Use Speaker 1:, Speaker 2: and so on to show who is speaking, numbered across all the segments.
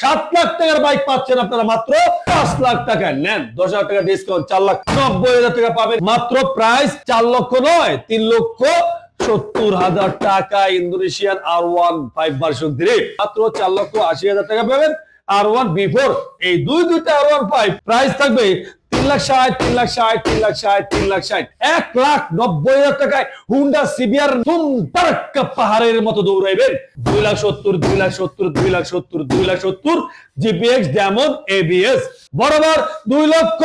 Speaker 1: সাত লাখ টাকার বাইক পাচ্ছেন আপনারা মাত্র পাঁচ লাখ টাকা। নেন, দশ টাকা ডিসকাউন্ট চার লাখ নব্বই টাকা পাবেন। মাত্র প্রাইস চার লক্ষ নয়, তিন লক্ষ সত্তর হাজার টাকা। Indonesian R one five version three মাত্র চার লক্ষ আশি হাজার টাকা পাবেন। আর ওয়ান বিফোর এই দুই দুইটা আর ওয়ান ফাইভ প্রাইস থাকবে তিন লাখ ষাট, তিন লাখ ষাট, তিন লাখ ষাট, তিন লাখ ষাট। এক লাখ নব্বই হাজার টাকায় হুন্ডা সিবিআর পাহাড়ের মতো দৌড়াইবেন। দুই লাখ সত্তর, দুই লাখ সত্তর, দুই লাখ সত্তর, দুই লাখ সত্তর। GPX Demon ABS. বরাবর দুই লক্ষ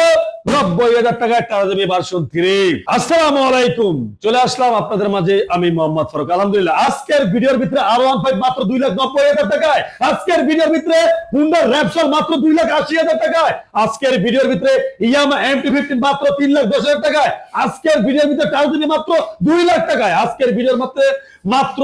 Speaker 1: নব্বই হাজার টাকা দেবে ভার্সন থ্রি আসসালামু আলাইকুম চলে আসলাম আপনাদের মাঝে, আমি মোহাম্মদ ফারুক। আলহামদুলিল্লাহ, আজকের ভিডিওর ভিতরে আর ওয়ান ফাইভ মাত্র দুই লাখ নব্বই হাজার টাকায়। আজকের ভিডিওর ভিতরে হুন্ডার র্যাপসল মাত্র দুই লাখ আশি হাজার টাকায়। আজকের ভিডিওর ভিতরে ইয়ামা এম টি ফিফটিন মাত্র তিন লাখ দশ হাজার টাকায়। আজকের ভিডিওর ভিতরে টাউজিনি মাত্র দুই লাখ টাকায়। আজকের ভিডিওর মাত্র মাত্র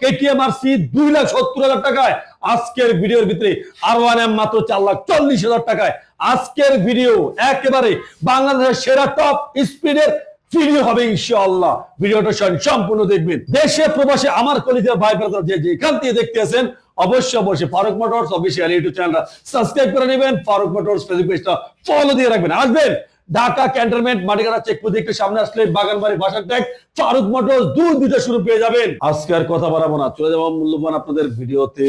Speaker 1: কেটিএম আর সি দুই লাখ সত্তর হাজার টাকায়। আজকের ভিডিওর ভিতরে আর ওয়ান মাত্র চার লাখ চল্লিশ হাজার টাকায়। আজকের ভিডিও একেবারে বাংলাদেশের সেরা টপ স্পিডের ভিডিও হবে ইনশাআল্লাহ। ভিডিওটা সম্পূর্ণ দেখবেন। দেশে, প্রবাসে আমার কলিজার ভাই ব্রাদার যে যেখান থেকে দেখতে আছেন, অবশ্যই অবশ্যই ফারুক মোটরস অফিসিয়াল ইউটিউব চ্যানেলটা সাবস্ক্রাইব করে নেবেন। ফারুক মোটরস ফেসবুক পেজটা ফলো দিয়ে রাখবেন। আসবেন? ঢাকা ক্যান্টনমেন্ট, মাটিকাটা চেকপোস্ট একটু সামনে আসলে বাগানবাড়ি বাসার ট্যাগ ফারুক মোটরস দূর দুটো শুরু পেয়ে যাবেন। আজকে আর কথা বাড়াবো না, চলে যাব মূল্যবান আপনাদের ভিডিওতে।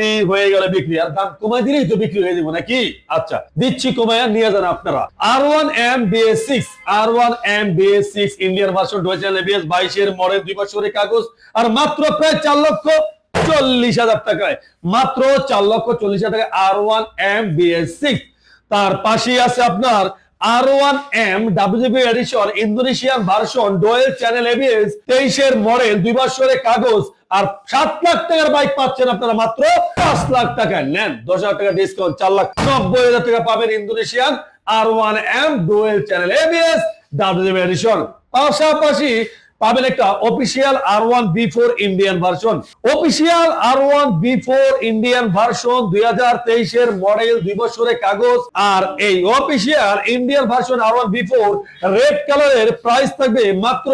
Speaker 1: বিক্রি হয়ে গেলে বিক্রি। আর দাম কমাই দিলেই তো বিক্রি হয়ে যাব নাকি? আচ্ছা দিচ্ছি কমাইয়া নিয়ে যান আপনারা। R one M BS six R one M BS six Indian version dual ABS বাইশের মডেল দুই বছরের কাগজ, আর মাত্র প্রায় চার লক্ষ চল্লিশ হাজার টাকায়। মাত্র চার লক্ষ চল্লিশ হাজার টাকায় R one M BS six তার পাশেই আছে আপনার মডেল দুই বছরের কাগজ, আর সাত লাখ টাকার বাইক পাচ্ছেন আপনারা মাত্র পাঁচ লাখ টাকায় নেন, দশ হাজার টাকা ডিসকাউন্ট চার লাখ নব্বই হাজার টাকা পাবেন Indonesian R one M dual channel ABS পাশাপাশি পাবেন একটা official R one V four Indian version official R one V four Indian version দুই হাজার তেইশের মডেল দুই বছরের কাগজ। আর এই official Indian version R one V four red কালারের প্রাইস থাকবে মাত্র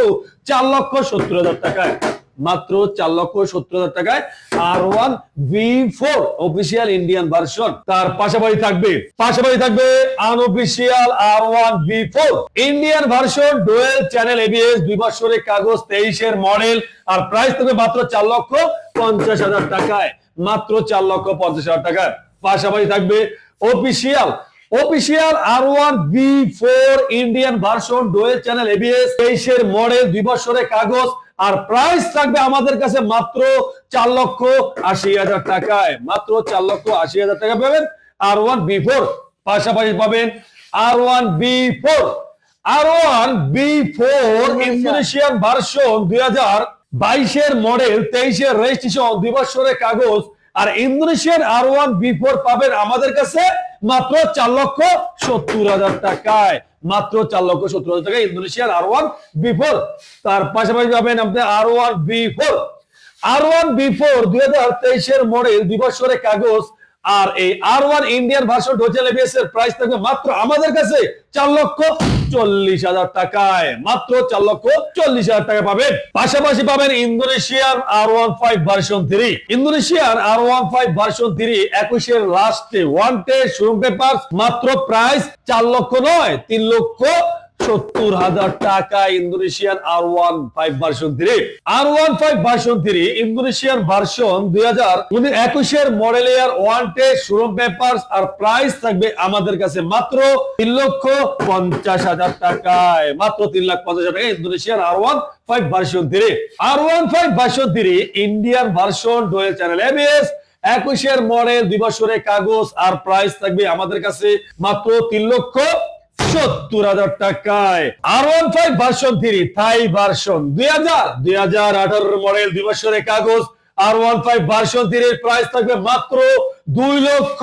Speaker 1: চার লক্ষ সত্তর হাজার টাকায়। মাত্র চার লক্ষ সত্তর হাজার টাকায় R one V four official Indian version তার পাশাপাশি থাকবে পাশাপাশি থাকবে unofficial R one V four Indian version dual channel ABS দুই বছরের কাগজ, তেইশের মডেল আর প্রাইস থাকবে মাত্র চার লক্ষ পঞ্চাশ হাজার টাকায়। মাত্র চার লক্ষ পঞ্চাশ হাজার টাকায়। পাশাপাশি থাকবে official official R one V four Indian version dual channel ABS তেইশের মডেল দুই বছরের কাগজ আর প্রাইস থাকবে আমাদের কাছে মাত্র চার লক্ষ আশি হাজার টাকায়। মাত্র চার লক্ষ আশি হাজার টাকা পাবেন। আর ওয়ান বি ফোর পাশাপাশি পাবেন R one V four R one V four Indonesian version দুই হাজার বাইশের মডেল তেইশের রেজিস্ট্রেশন দুই বছরের কাগজ আর ইন্দোনেশিয়ার আর ওয়ান বি ফোর পাবেন আমাদের কাছে মাত্র চার লক্ষ সত্তর হাজার টাকায়। মাত্র চার লক্ষ সত্তর হাজার টাকায় ইন্দোনেশিয়ার আর ওয়ান বি ফোর তার পাশাপাশি পাবেন আপনি R one V four R one V four দুই হাজার তেইশের মডেল দুই বছরের কাগজ আর এই R one Indian version dual ABS এর প্রাইস থাকবে মাত্র আমাদের কাছে চার লক্ষ চল্লিশ হাজার টাকায়। মাত্র চার লক্ষ চল্লিশ হাজার টাকা পাবেন। পাশাপাশি পাবেন ইন্দোনেশিয়ার R one five version three ইন্দোনেশিয়ার R one five version three একুশের লাস্টে ওয়ান টে শোরুম পেপার মাত্র প্রাইস চার লক্ষ নয়, তিন লক্ষ সত্তর হাজার টাকা Indonesian R one five version three R one five version three Indonesian version দুই হাজার। একুশের মডেল ইয়ার ওয়ান টে পেপার আর প্রাইস থাকবে আমাদের কাছে মাত্র তিন লক্ষ পঞ্চাশ হাজার টাকায়। মাত্র তিন লাখ পঞ্চাশ হাজার টাকা Indonesian R one five version three R one five version three Indian version dual channel ABS একুশের মডেল দুই বছরের কাগজ আর প্রাইস থাকবে আমাদের কাছে মাত্র তিন লক্ষ সত্তর হাজার টাকায় R one five version three Thai version দুই হাজার দুই হাজার মডেল দুই বছরের কাগজ R one five version price থাকবে মাত্র দুই লক্ষ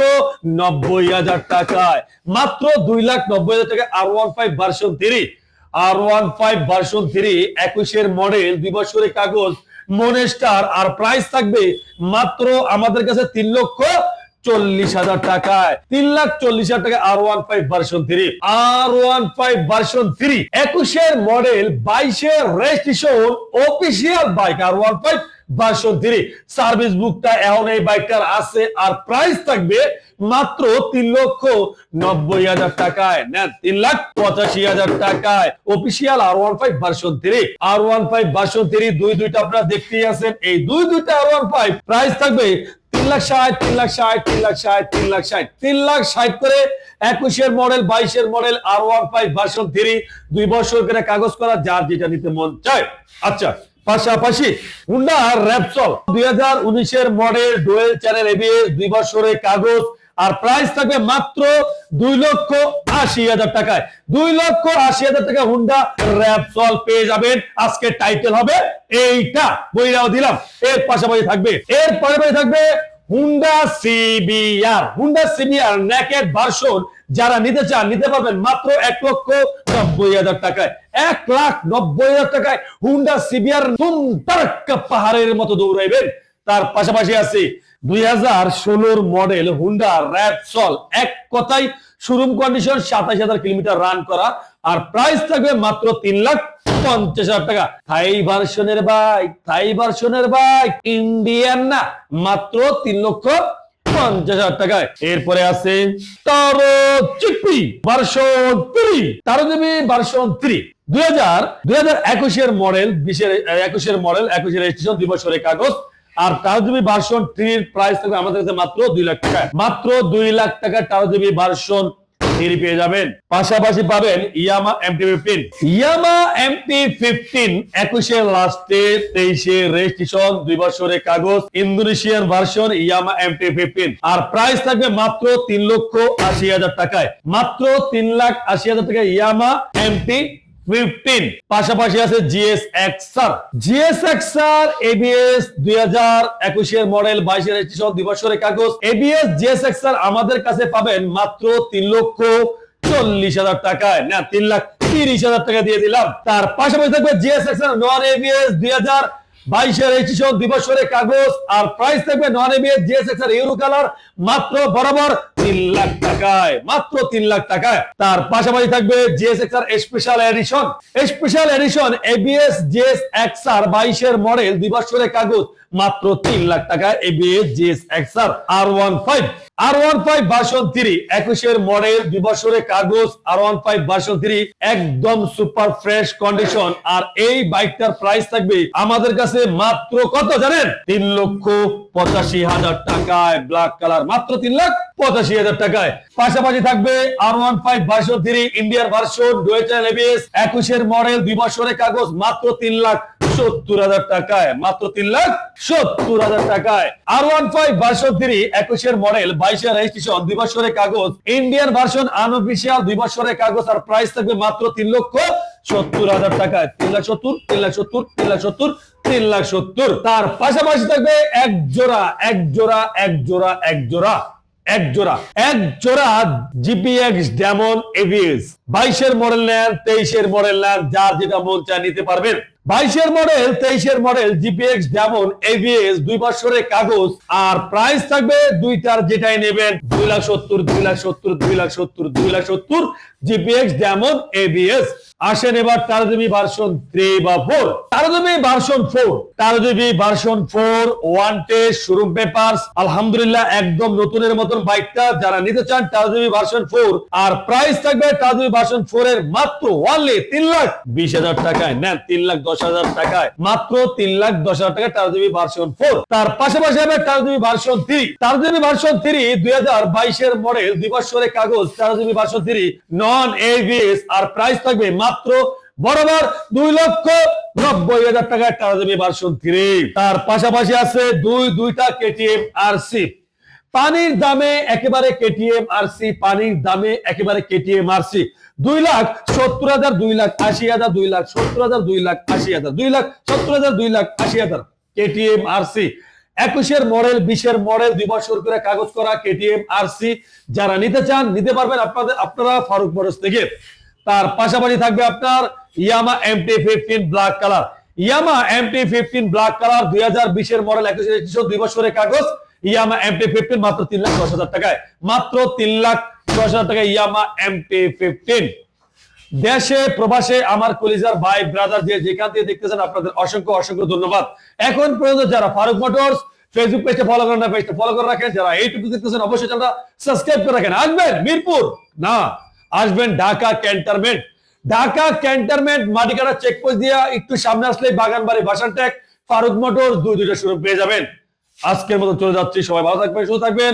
Speaker 1: নব্বই হাজার টাকায়। মাত্র দুই লাখ নব্বই হাজার টাকা R one five version three R one five version three একুশের মডেল দুই বছরের কাগজ মনেস্টার আর প্রাইস থাকবে মাত্র আমাদের কাছে তিন লক্ষ চল্লিশ হাজার টাকায়। তিন লাখ চল্লিশ হাজার আর ওয়ান আছে আর প্রাইস থাকবে মাত্র তিন লক্ষ নব্বই হাজার টাকায়। নেন, তিন লাখ পঁচাশি হাজার টাকায়। Official R one five version three R one five version three দুই দুইটা আপনারা দেখতেই আছেন। এই দুই দুইটা আর ওয়ান ফাইভ প্রাইস থাকবে তিন লাখ ষাট, তিন লাখ ষাট, তিন লাখ ষাট, তিন লাখ ষাট, তিন লাখ ষাট করে একুশের মডেল, বাইশের model, R one five version three, দুই বছর করে কাগজ করা, যার যেটা নিতে মন চায়। আচ্ছা পাশাপাশি র্যাপসল। দুই হাজার উনিশের মডেল, ডুয়েল চ্যানেল এবিএস দুই বছরের কাগজ, আর প্রাইস থাকবে মাত্র দুই লক্ষ আশি হাজার টাকায়। দুই লক্ষ আশি হাজার টাকা হুন্ডা র্যাপসল পেয়ে যাবেন। আজকে টাইটেল হবে এইটা। বইরাও দিলাম। এর পাশাপাশি থাকবে, এর পাশাপাশি থাকবে Honda CBR. Honda CBR naked version যারা নিতে চান, নিতে পারবেন মাত্র এক লক্ষ নব্বই হাজার টাকায়। এক লাখ নব্বই হাজার টাকায় হুন্ডা সিবিআর পাহাড়ের মতো দৌড়াইবেন। তার পাশাপাশি আছে দুই হাজার ষোলোর মডেল হুন্ডা র্যাপসল এক শোরুম কন্ডিশন সাতাশ হাজার কিলোমিটার রান করা, আর প্রাইস থাকবে মাত্র তিন লাখ পঞ্চাশ হাজার টাকা। থাই ভার্সনের বাইক থাই ভার্সনের বাইক ইন্ডিয়ান না, মাত্র লক্ষ এরপরে আছে Taro GP version three Taro দেবী ভার্সন দুই হাজার দুই হাজার একুশের মডেল বিশের, একুশের মডেল একুশের রেজিস্ট্রেশন কাগজ। আর জিবি ভার্সন থ্রির প্রাইস থাকবে আমাদের কাছে মাত্র দুই লাখ টাকা। মাত্র দুই লাখ টাকা জিবি ভার্সন থ্রি পেয়ে যাবেন। পাশাপাশি পাবেন Yamaha MT fifteen Yamaha MT fifteen একুশে লাস্টে তেইশে রেজিস্ট্রেশন দুই বছরের কাগজ, Indonesian version Yamaha MT fifteen আর প্রাইস থাকবে মাত্র তিন লক্ষ আশি হাজার টাকায়। মাত্র তিন লাখ আশি হাজার টাকা ইয়ামা এমটি ফিফটিন পাশাপাশি আছে GS XR GS XR ABS দুই হাজার একুশের মডেল বাইশের রেজিস্ট্রেশন দুই কাগজ। এবিএস জিএস এক্সার আমাদের কাছে পাবেন মাত্র তিন লক্ষ চল্লিশ হাজার টাকায়। না, তিন লাখ তিরিশ হাজার টাকা দিয়ে দিলাম। তার পাশাপাশি থাকবে জিএস এক্সার নন এবিএস দুই হাজার বাইশের কালার মাত্র বরাবর তিন লাখ টাকায়, মাত্র তিন লাখ টাকায়। তার পাশাপাশি থাকবে এডিশন আর বাইশের মডেল দুই বছরের কাগজ। মাত্র তিন লাখ টাকায় ABS GS XR R one five R one five version three একুশের মডেল দুই বছরের কাগজ R one five version three একদম সুপার ফ্রেশ কন্ডিশন আর এই বাইকটার প্রাইস থাকবে আমাদের কাছে মাত্র কত জানেন? তিন লক্ষ পঁচাশি হাজার টাকায় ব্ল্যাক কালার মাত্র তিন লাখ পঁচাশি হাজার টাকায়। পাশাপাশি থাকবে R one five version three ইন্ডিয়ার ভার্সন ডুয়েচাল এবিএস একুশের মডেল দুই বছরের কাগজ মাত্র তিন লাখ সত্তর হাজার টাকায়, মাত্র তিন লাখ সত্তর হাজার টাকায়। আর ওয়ান ফাইভ একুশের মডেল রেজিস্ট্রেশন দুই বছরের কাগজ ইন্ডিয়ান ভার্সন আনঅফিসিয়াল দুই বছরের কাগজ, আর প্রাইস থাকবে মাত্র তিন লক্ষ সত্তর হাজার টাকায়। তিন লাখ সত্তর, তিন লাখ সত্তর, তিন লাখ সত্তর, তিন লাখ সত্তর। তার পাশাপাশি থাকবে এক জোড়া এক জোড়া এক জোড়া এক জোড়া এক জোড়া এক জোড়া জিপিএক্স ডেমন এভিএস বাইশের মডেল নেন, তেইশের মডেল নেন, যার যেটা মন চায় নিতে পারবেন। বাইশের মডেল তেইশের মডেল জিপিএক্স ডেমন এভিএস দুই বছরের কাগজ, আর প্রাইস থাকবে দুইটার যেটাই নেবেন, দুই লাখ সত্তর, দুই লাখ সত্তর, দুই লাখ সত্তর, দুই লাখ সত্তর জিপিএক্স ডেমন এভিএস আসেন এবার তার জিবি ভার্সন থ্রি বা ফোর তার জিবি ভার্সন ফোর তার GP version four one test showroom paper আলহামদুলিল্লাহ একদম নতুনের মতন বাইকটা যারা নিতে চান তার জিবি ভার্সন ফোর আর প্রাইস থাকবে তার জিবি ভার্সন ফোর এর মাত্র ওয়ানলি তিন লাখ বিশ হাজার টাকায়। নেন, তিন লাখ হাজার টাকায়। মাত্র তিন লাখ দশ হাজার টাকা তার জিবি ভার্সন ফোর তার পাশাপাশি হবে তার জিবি ভার্সন থ্রি তার জিবি ভার্সন থ্রি দুই হাজার বাইশের মডেল দুই কাগজ তার GB version three non ABS আর প্রাইস থাকবে মাত্র বরাবর দুই লক্ষ নব্বই হাজার টাকায় ভার্সন থ্রি তার পাশাপাশি আছে দুই, দুইটা কেটিএম আর সি পানির দামে একেবারে কেটিএম আর সি পানির দামে একেবারে কেটিএম আর সি দুই লাখ সত্তর হাজার দুই লাখ আশি হাজার দুই লাখ সত্তর হাজার দুই লাখ আশি হাজার, দুই লাখ সত্তর হাজার দুই লাখ আশি হাজার। কেটিএম আর সি একুশের মডেল, বিশের মডেল, দুই বছর করে কাগজ করা কেটিএম আর সি যারা নিতে চান, নিতে পারবেন আপনাদের, আপনারা ফারুক মোটরস থেকে। তার পাশাপাশি থাকবে আপনার Yamaha MT fifteen black colour Yamaha MT fifteen black colour দুই হাজার বিশের মডেল একুশে দুই বছরের কাগজ। ইয়ামা এমপি ফিফটিন মাত্র তিন লাখ দশ হাজার টাকায়। মাত্র তিন লাখ দশ প্রবাসে আমার কলিজার ভাই ব্রাদার যেখান থেকে দেখতেছেন, আপনাদের অসংখ্য অসংখ্য ধন্যবাদ। এখন পর্যন্ত যারা ফারুক মোটরস ফেসবুক পেজটা ফলো করেন না পেজটা ফলো করে রাখেন। যারা দেখতেছেন, অবশ্যই চ্যানেলটা সাবস্ক্রাইব করে রাখেন। আসবেন মিরপুর? না, আসবেন Dhaka cantonment Dhaka cantonment Matikata checkpost দিয়ে একটু সামনে আসলে বাগানবাড়ি ভাষান ট্যাগ ফারুক মোটরস দুই দুইটা শুরু পেয়ে যাবেন। আজকের মতো চলে যাচ্ছি, সবাই ভালো থাকবেন, সুস্থ থাকবেন।